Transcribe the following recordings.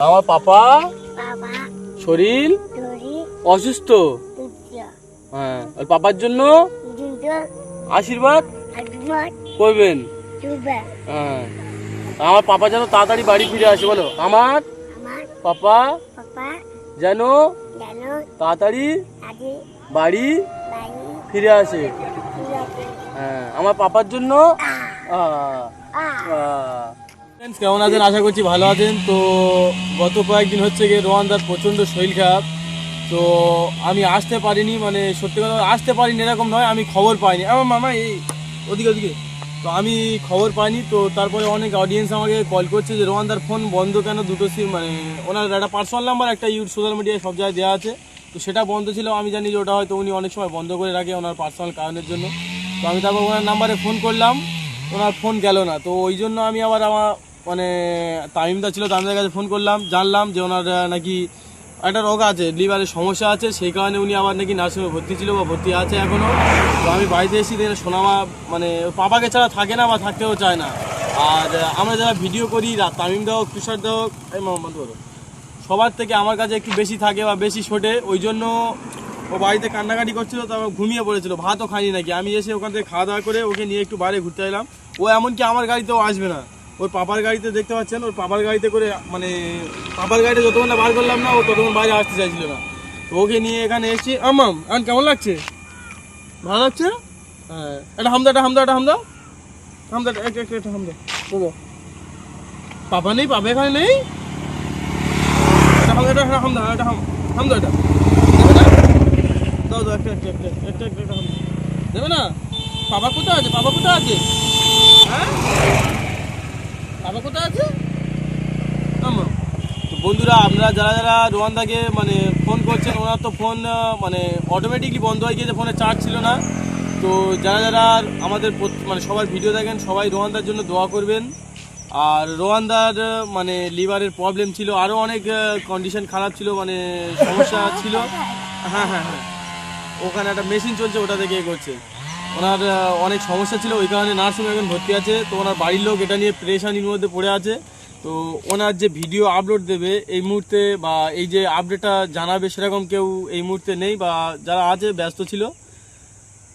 আমার পাপা শরীর অসুস্থ। হ্যাঁ আর পাপার জন্য আশীর্বাদ করবেন। হ্যাঁ আমার পাপা যেন তাড়াতাড়ি বাড়ি ফিরে আসে বলো। আমার পাপা যেন তাড়াতাড়ি বাড়ি ফিরে আসে। হ্যাঁ আমার পাপার জন্য আ। আ। কেমন আছেন? আশা করছি ভালো আছেন। তো গত কয়েকদিন হচ্ছে গিয়ে রোহানদার প্রচণ্ড শরীর খারাপ। তো আমি আসতে পারিনি মানে সত্যি কথা আসতে পারিনি, এরকম নয়, আমি খবর পাইনি। আমার মামা এই ওদিকে ওদিকে। তো আমি খবর পাইনি, তো তারপরে অনেক অডিয়েন্স আমাকে কল করছে যে রোহানদার ফোন বন্ধ কেন? দুটো সিম মানে ওনার একটা পার্সোনাল নাম্বার একটা ইউট সোশ্যাল মিডিয়ায় সব জায়গায় দেওয়া আছে। তো সেটা বন্ধ ছিল, আমি জানি যে ওটা হয়তো উনি অনেক সময় বন্ধ করে রাখে ওনার পার্সোনাল কারণের জন্য। তো আমি তারপর ওনার নাম্বারে ফোন করলাম, ওনার ফোন গেল না। তো ওই জন্য আমি আবার আমার মানে তামিমদা ছিল, তামিমদার কাছে ফোন করলাম, জানলাম যে ওনার নাকি একটা রোগ আছে লিভারের সমস্যা আছে, সেই কারণে উনি আবার নাকি নার্সিংহোমে ভর্তি ছিল বা ভর্তি আছে এখনও তো আমি বাড়িতে এসেছি দেখে সোনামা মানে পাপাকে ছাড়া থাকে না বা থাকতেও চায় না। আর আমরা যারা ভিডিও করি তামিমদা হোক, তুষার দা হোক, এই মামা বন্ধ করো সবার থেকে আমার কাছে একটু বেশি থাকে বা বেশি ছোটে। ওই জন্য ও বাড়িতে কান্নাকাটি করছিল, তারপর ঘুমিয়ে পড়েছিল, ভাতও খাইনি নাকি। আমি এসে ওখান থেকে খাওয়া দাওয়া করে ওকে নিয়ে একটু বাইরে ঘুরতে এলাম। ও এমনকি আমার গাড়িতেও আসবে না। ওর পাপার গাড়িতে দেখতে পাচ্ছেন? ওর পাপার গাড়িতে করে মানে পাপার গাড়িতে যতক্ষণ না বার করলাম না, ও ততক্ষণ বাইরে আসতে চাইছিল না। ওকে নিয়ে এখানে এসেছি। আমাম আন কেমন লাগছে? ভালো লাগছে? হ্যাঁ। এটা হামদা এটা হামদা এটা হামদা। হামদা একটা একটা একটা হামদা। বলো পাপা নেই? পাপা এখানে নেই? এটা হামদা এটা। হামদা দাও দাও, একটা একটা একটা একটা একটা একটা হামদা। দেবে না? পাপা কোথায় আছে? পাপা কোথায় আছে? হ্যাঁ? কোথায় আছে? বন্ধুরা, আপনারা যারা যারা রোহানদাকে মানে ফোন করছেন, ওনার তো ফোন মানে অটোমেটিকলি বন্ধ হয়ে গিয়েছে ফোনে চার্জ ছিল না। তো যারা যারা আমাদের মানে সবার ভিডিও দেখেন, সবাই রোহানদার জন্য দোয়া করবেন। আর রোহানদার মানে লিভারের প্রবলেম ছিল আরও অনেক কন্ডিশন খারাপ ছিল মানে সমস্যা ছিল। হ্যাঁ হ্যাঁ হ্যাঁ। ওখানে একটা মেশিন চলছে, ওটা থেকে করছে। ওনার অনেক সমস্যা ছিল, ওই কারণে নার্সিংহোমে এখন ভর্তি আছে। তো ওনার বাড়ির লোক এটা নিয়ে প্রেশানির মধ্যে পড়ে আছে। তো ওনার যে ভিডিও আপলোড দেবে এই মুহূর্তে বা এই যে আপডেটটা জানাবে সেরকম কেউ এই মুহূর্তে নেই বা যারা আছে, ব্যস্ত ছিল।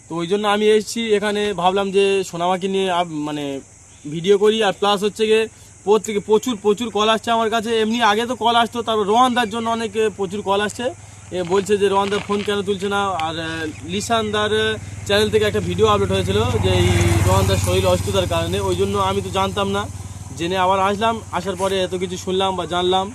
তো ওই জন্য আমি এসেছি এখানে, ভাবলাম যে সোনামাকে নিয়ে মানে ভিডিও করি। আর প্লাস হচ্ছে গিয়ে প্রত্যেকে প্রচুর প্রচুর কল আসছে আমার কাছে। এমনি আগে তো কল আসতো, তারপর রোহানদার জন্য অনেক প্রচুর কল আসছে। বলছে যে রোহানদার ফোন কেন তুলছে না? আর লিসানদার চ্যানেল থেকে একটা ভিডিও আপলোড হয়েছিল যে এই রোহানদার শরীর অসুস্থতার কারণে। ওই জন্য আমি তো জানতাম না। জেনে আবার আসলাম, আসার পরে এত কিছু শুনলাম বা জানলাম।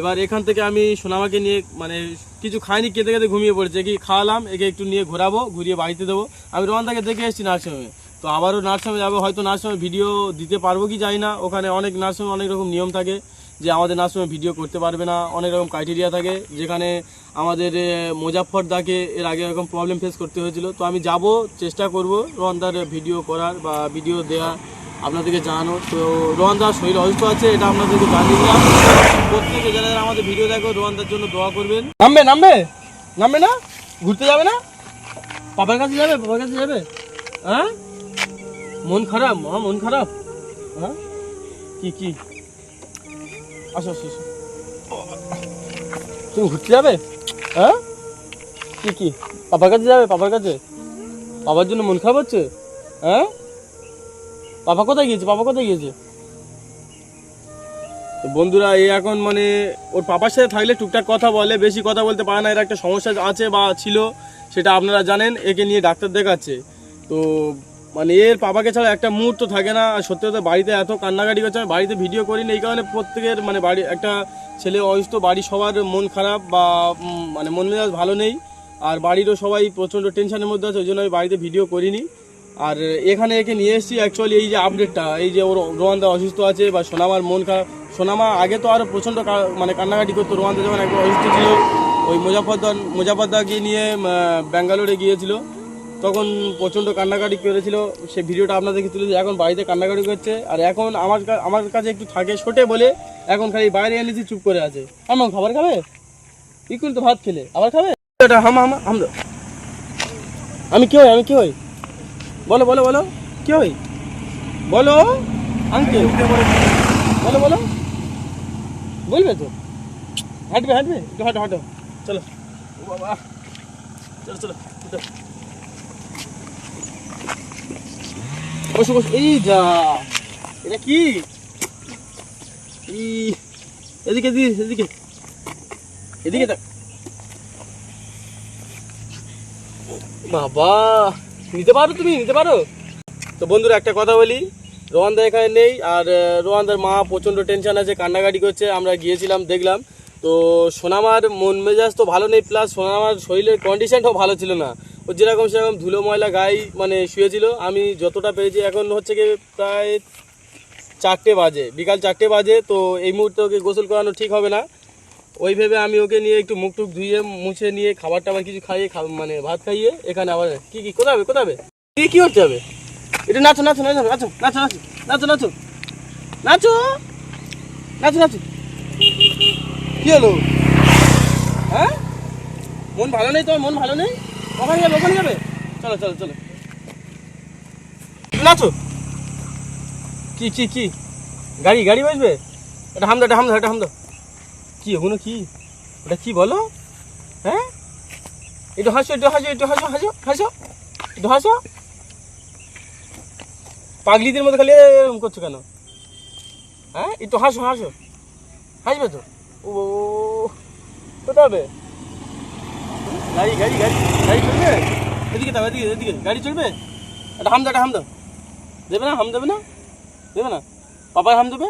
এবার এখান থেকে আমি সোনামাকে নিয়ে মানে কিছু খাইনি কেঁদে কেঁদে ঘুমিয়ে পড়েছে। কি খাওয়ালাম, একে একটু নিয়ে ঘোরাবো, ঘুরিয়ে বাড়িতে দেবো। আমি রোহানদাকে দেখে এসেছি নার্সিংহোমে। তো আবারও নার্সিংহোমে যাব, হয়তো নার্সিংহোমে ভিডিও দিতে পারব কি জানি না। ওখানে অনেক নার্সিংহোমে অনেক রকম নিয়ম থাকে। যে আমাদের নার্সিংহোমে ভিডিও করতে পারবে না। অনেক রকম ক্রাইটেরিয়া থাকে। যেখানে আমাদের এ, মোজাফফর দাকে এর আগে এরকম প্রবলেম ফেস করতে হয়েছিল। তো আমি যাব চেষ্টা করব রোহানদার ভিডিও করার বা ভিডিও দেওয়া আপনাদেরকে জানানো তো রোহানদার শরীর অসুস্থ আছে এটা আপনাদেরকে জানিয়ে দিলাম। প্রত্যেকে যারা আমাদের ভিডিও দেখো রোহানদার জন্য দোয়া করবেন। নামবে নামবে? নামবে না? ঘুরতে যাবে না? পাপার কাছে যাবে? পাপার কাছে যাবে? হ্যাঁ? মন খারাপ? মা মন খারাপ? হ্যাঁ? কি কি? আসো আসো আসো। তুমি ঘুরতে যাবে? হ্যাঁ? কি কি? পাপার কাছে যাবে? পাপার কাছে? বাবার জন্য মন খারাপ হচ্ছে? হ্যাঁ? পাপা কোথায় গিয়েছে? পাপা কোথায় গিয়েছে? তো বন্ধুরা, এ এখন মানে ওর পাপার সাথে থাকলে টুকটাক কথা বলে, বেশি কথা বলতে পারে না। এর একটা সমস্যা আছে বা ছিল, সেটা আপনারা জানেন। একে নিয়ে ডাক্তার দেখাচ্ছে। তো মানে এর পাপাকে ছাড়া একটা মুহূর্ত থাকে না। আর সত্যি কথা বাড়িতে এত কান্নাকাটি করছে, আমি বাড়িতে ভিডিও করি না এই কারণে প্রত্যেকের মানে বাড়ি, একটা ছেলে অসুস্থ, বাড়ি সবার মন খারাপ বা মানে মন মেজাজ ভালো নেই। আর বাড়িরও সবাই প্রচণ্ড টেনশনের মধ্যে আছে, ওই জন্য আমি বাড়িতে ভিডিও করিনি। আর এখানে একে নিয়ে এসেছি অ্যাকচুয়ালি এই যে আপডেটটা এই যে ওর রোহানদা অসুস্থ আছে বা সোনামার মন খারাপ। সোনামা আগে তো আরও প্রচণ্ড মানে কান্নাকাটি করতো, রোহানদা যখন একবার অসুস্থ ছিল, ওই মুজাফরদার, মুজাফরদাকে নিয়ে ব্যাঙ্গালোরে গিয়েছিল। তখন প্রচণ্ড কান্নাকাটি করেছিল। সে ভিডিওটা আপনাদেরকে তুলেছি এখন বাড়িতে কান্নাকাটি করছে। আর এখন আমার আমার কাছে একটু থাকে ছোটে বলে এখন খালি বাইরে এনেছি, চুপ করে আছে। আমার খাবার খাবে? ইকুল তো ভাত খেলে। আবার খাবে? হাম হাম হাম আমি কি হই? আমি কি হই? বলো বলো বলো। কি হই? বলো। আঙ্কেল। বলো বলো। বলবে তো? হাঁটবে হাঁটবে? একটু হাঁটো হাঁটো। চলো। বাবা। চলো চলো। বসো বসো। এই যা, এটা কি? এদিকে এদিকে এদিকে। এদিকে দেখ। বাবা, নিতে পারো তুমি, নিতে পারো? তো বন্ধুরা, একটা কথা বলি। রোহানদা এখানে নেই, আর রোহানদার মা প্রচণ্ড টেনশন আছে, কান্নাকাটি করছে। আমরা গিয়েছিলাম, দেখলাম। তো সোনামার মন মেজাজ তো ভালো নেই প্লাস সোনামার শরীরের কন্ডিশনটাও ভালো ছিল না। ও যেরকম সেরকম ধুলো ময়লা গায়ে মানে শুয়েছিল আমি যতটা পেয়েছি এখন হচ্ছে কি প্রায় চারটে বাজে বিকাল চারটে বাজে তো এই মুহূর্তে ওকে গোসল করানো ঠিক হবে না ওই ভেবে আমি ওকে নিয়ে একটু মুখ টুক ধুয়ে মুছে নিয়ে খাবার টাবার কিছু খাইয়ে মানে ভাত খাইয়ে এখানে আবার কি কি কোথায় হবে কি কি করতে হবে এটা নাচো নাচো নাচো নাচো নাচো নাচো নাচো নাচো নাচো নাচো কি হলো হ্যাঁ মন ভালো নেই তোমার মন ভালো নেই ওখানে যাবে ওখানে যাবে। চলো চলো চলো। নাচো। কি কি কি? গাড়ি গাড়ি বাজবে? এটা হামদো এটা হামদো এটা হামদো কি ওগুলো কি? ওটা কি বলো? হ্যাঁ? একটু হাসো একটু হাসো একটু হাসো হাসো হাসো। একটু হাসো। পাগলিদের মধ্যে খালি এরকম করছ কেন? হ্যাঁ? একটু হাসো হাসো। হাসবে তো? ও। কোথায় হবে? গাড়ি গাড়ি গাড়ি গাড়ি চলবে? এদিকে দাও এদিকে এদিকে। গাড়ি চলবে? এটা হাম দাও এটা হাম দাও। দেবে না? হাম দেবে না? দেবে না? পাপার হাম দেবে?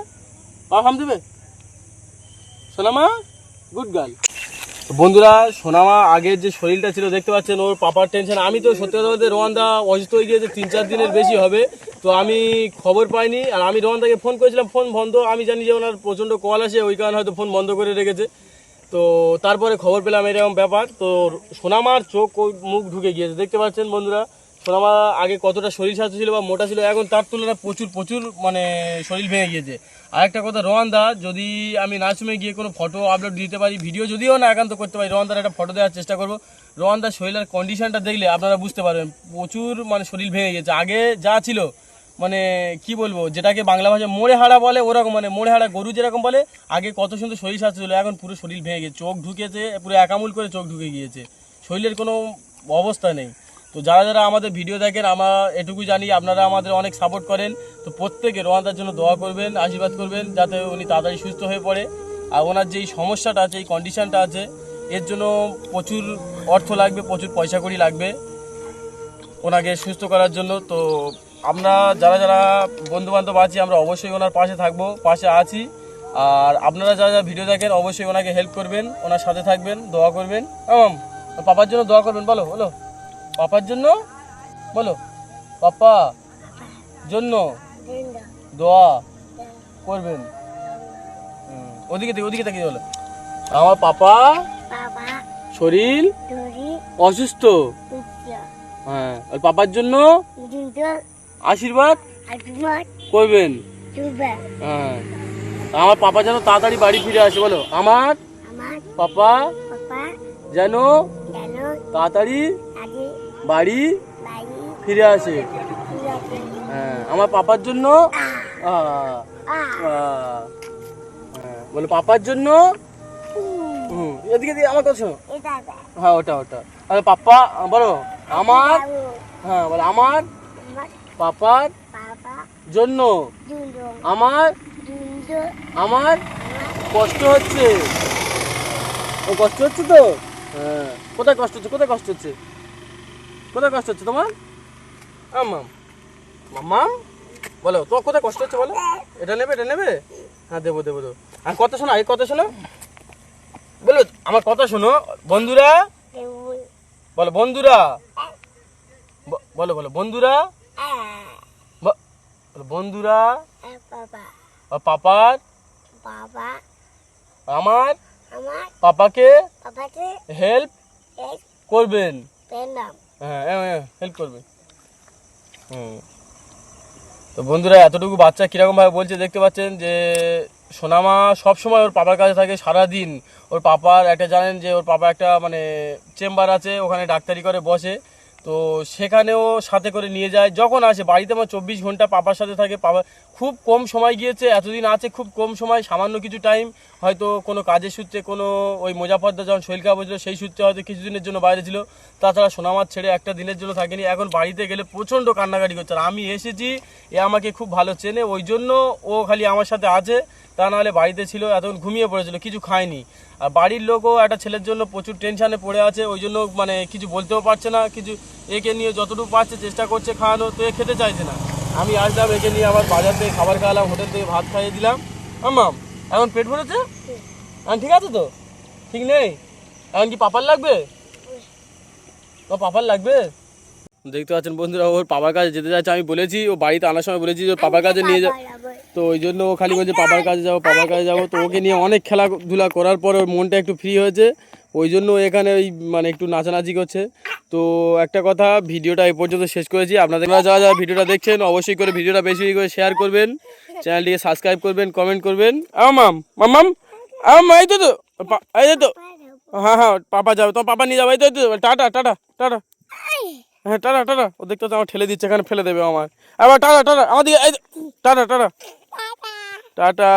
পাপা হাম দেবে? সোনামা গুড গার্ল বন্ধুরা, সোনামা আগের যে শরীরটা ছিল, দেখতে পাচ্ছেন, ওর পাপার টেনশন আমি তো সত্যি কথা বলতে রোহানদা অসুস্থ হয়ে গিয়েছে, তিন চার দিনের বেশি হবে। তো আমি খবর পাইনি, আর আমি রোহানদাকে ফোন করেছিলাম ফোন বন্ধ। আমি জানি যে ওনার প্রচণ্ড কল আসে, ওই কারণে হয়তো ফোন বন্ধ করে রেখেছে। তো তারপরে খবর পেলাম এরকম ব্যাপার। তো সোনামার চোখ মুখ ঢুকে গিয়েছে। দেখতে পাচ্ছেন বন্ধুরা, সোনামা আগে কতটা শরীর স্বাস্থ্য ছিল বা মোটা ছিল, এখন তার তুলনায় প্রচুর প্রচুর মানে শরীর ভেঙে গিয়েছে। আর একটা কথা, রোহানদা, যদি আমি নাচমে গিয়ে কোনো ফটো আপলোড দিতে পারি ভিডিও যদিও না একান্ত করতে পারি, রোহানদার একটা ফটো দেওয়ার চেষ্টা করব। রোহানদার শরীরের কন্ডিশনটা দেখলে আপনারা বুঝতে পারবেন, প্রচুর মানে শরীর ভেঙে গেছে আগে যা ছিল মানে কি বলব, যেটাকে বাংলা ভাষায় মোড়ে হাড়া বলে, ওরকম মানে মোড়ে হাড়া গরু যেরকম বলে, আগে কত সুন্দর শরীর স্বাস্থ্য ছিল, এখন পুরো শরীর ভেঙে গেছে, চোখ ঢুকেছে, পুরো একামুল করে চোখ ঢুকে গিয়েছে। শরীরের কোনো অবস্থা নেই। তো যারা যারা আমাদের ভিডিও দেখেন, আমরা এটুকু জানি, আপনারা আমাদের অনেক সাপোর্ট করেন। তো প্রত্যেকে রোহানদার জন্য দোয়া করবেন, আশীর্বাদ করবেন, যাতে উনি তাড়াতাড়ি সুস্থ হয়ে পড়ে। আর ওনার যেই সমস্যাটা আছে, এই কন্ডিশনটা আছে, এর জন্য প্রচুর অর্থ লাগবে, প্রচুর পয়সা কড়ি লাগবে ওনাকে সুস্থ করার জন্য। তো আমরা যারা যারা বন্ধু বান্ধব আছি আমরা অবশ্যই ওনার পাশে থাকব পাশে আছি। আর আপনারা যারা যারা ভিডিও দেখেন অবশ্যই ওনাকে হেল্প করবেন ওনার সাথে থাকবেন দোয়া করবেন। আম পাপার জন্য দোয়া করবেন বলো বলো। পাপার জন্য? বলো। পাপা জন্য দোয়া করবেন। ওদিকে থেকে ওদিকে তাকিয়ে বলো। আমার পাপা শরীর অসুস্থ। হ্যাঁ আর পাপার জন্য আশীর্বাদ? করবেন। হ্যাঁ। আমার পাপা যেন তাড়াতাড়ি বাড়ি ফিরে আসে বলো। আমার? পাপা? যেন তাড়াতাড়ি বাড়ি ফিরে আসে। হ্যাঁ আমার পাপার জন্য? হ্যাঁ, বলো পাপার জন্য? হুম। এদিকে দিয়ে আমার কাছে হ্যাঁ ওটা ওটা। আরে পাপা বলো আমার? হ্যাঁ বলো আমার পাপার জন্য আমার আমার কষ্ট হচ্ছে। ও কষ্ট হচ্ছে তো? হ্যাঁ। কোথায় কষ্ট হচ্ছে? কোথায় কষ্ট হচ্ছে? কোথায় কষ্ট হচ্ছে তোমার? মাম মাম্মাম বলো তোমার কোথায় কষ্ট হচ্ছে বলো? এটা নেবে এটা নেবে? হ্যাঁ দেবো দেবো দেবো। আর কথা শোনো আগে কথা শোনো। বলো আমার কথা শোনো। বন্ধুরা? বলো বন্ধুরা? বলো বলো বন্ধুরা? বন্ধুরা? পাপার? বাবা। আমার? আমার। পাপাকে? বাবাকে হেল্প করবেন। পেলাম। হ্যাঁ হেল্প করবে হুম। তো বন্ধুরা এতটুকু বাচ্চা কীরকম ভাবে বলছে দেখতে পাচ্ছেন যে সোনামা সব সময় ওর পাপার কাছে থাকে সারা দিন ওর পাপার একটা জানেন যে ওর পাপা একটা মানে চেম্বার আছে ওখানে ডাক্তারি করে বসে। তো সেখানেও সাথে করে নিয়ে যায়। যখন আসে, বাড়িতে আমার চব্বিশ ঘণ্টা পাপার সাথে থাকে। পাপা খুব কম সময় গিয়েছে, এতদিন আছে খুব কম সময়, সামান্য কিছু টাইম হয়তো কোনো কাজের সূত্রে কোনো ওই মোজাফরদা যখন শরীর খারাপ হয়েছিল, সেই সূত্রে হয়তো কিছুদিনের জন্য বাইরে ছিল। তাছাড়া সোনামার ছেড়ে একটা দিনের জন্য থাকেনি। এখন বাড়িতে গেলে প্রচণ্ড কান্নাকাটি করছে। আর আমি এসেছি, এ আমাকে খুব ভালো চেনে। ওই জন্য ও খালি আমার সাথে আছে। তা নাহলে বাড়িতে ছিল, এতক্ষণ ঘুমিয়ে পড়েছিল, কিছু খায়নি। আর বাড়ির লোকও একটা ছেলের জন্য প্রচুর টেনশানে পড়ে আছে, ওই জন্য মানে কিছু বলতেও পারছে না, কিছু একে নিয়ে যতটুকু পারছে চেষ্টা করছে খাওয়ানো, তো এ খেতে চাইছে না। আমি আসলাম, একে নিয়ে আবার বাজার থেকে খাবার খাওয়ালাম, হোটেল থেকে ভাত খাইয়ে দিলাম। আম্মাম এখন পেট ভরেছে? এখন ঠিক আছে তো? ঠিক নেই? এখন কি পাপার লাগবে? ও পাপার লাগবে? দেখতে পাচ্ছেন বন্ধুরা, ওর পাপার কাছে যেতে যাচ্ছে, আমি বলেছি, ও বাড়িতে আনার সময় বলেছি ওর পাপার কাছে নিয়ে যা তো ওই জন্য ও খালি বলছে পাপার কাছে যাব পাপার কাছে যাব তো ওকে নিয়ে অনেক খেলাধুলা করার পর ওর মনটা একটু ফ্রি হয়েছে। ওই জন্য এখানে ওই মানে একটু নাচানাচি করছে। তো একটা কথা, ভিডিওটা এই পর্যন্ত শেষ করেছি। আপনাদের যারা যারা ভিডিওটা দেখছেন, অবশ্যই করে ভিডিওটা বেশি করে শেয়ার করবেন। চ্যানেলটিকে সাবস্ক্রাইব করবেন কমেন্ট করবেন। আমাম মামাম আম এই তো তো এই তো। হ্যাঁ হ্যাঁ পাপা যাবে, তোমার পাপা নিয়ে যাবে, এই তো তো টাটা টাটা টাটা। হ্যাঁ টাটা টাটা, ও দেখতে হচ্ছে আমার ঠেলে দিচ্ছে, এখানে ফেলে দেবে আমার আবার টাটা টাটা এই টাটা টাটা। টাটা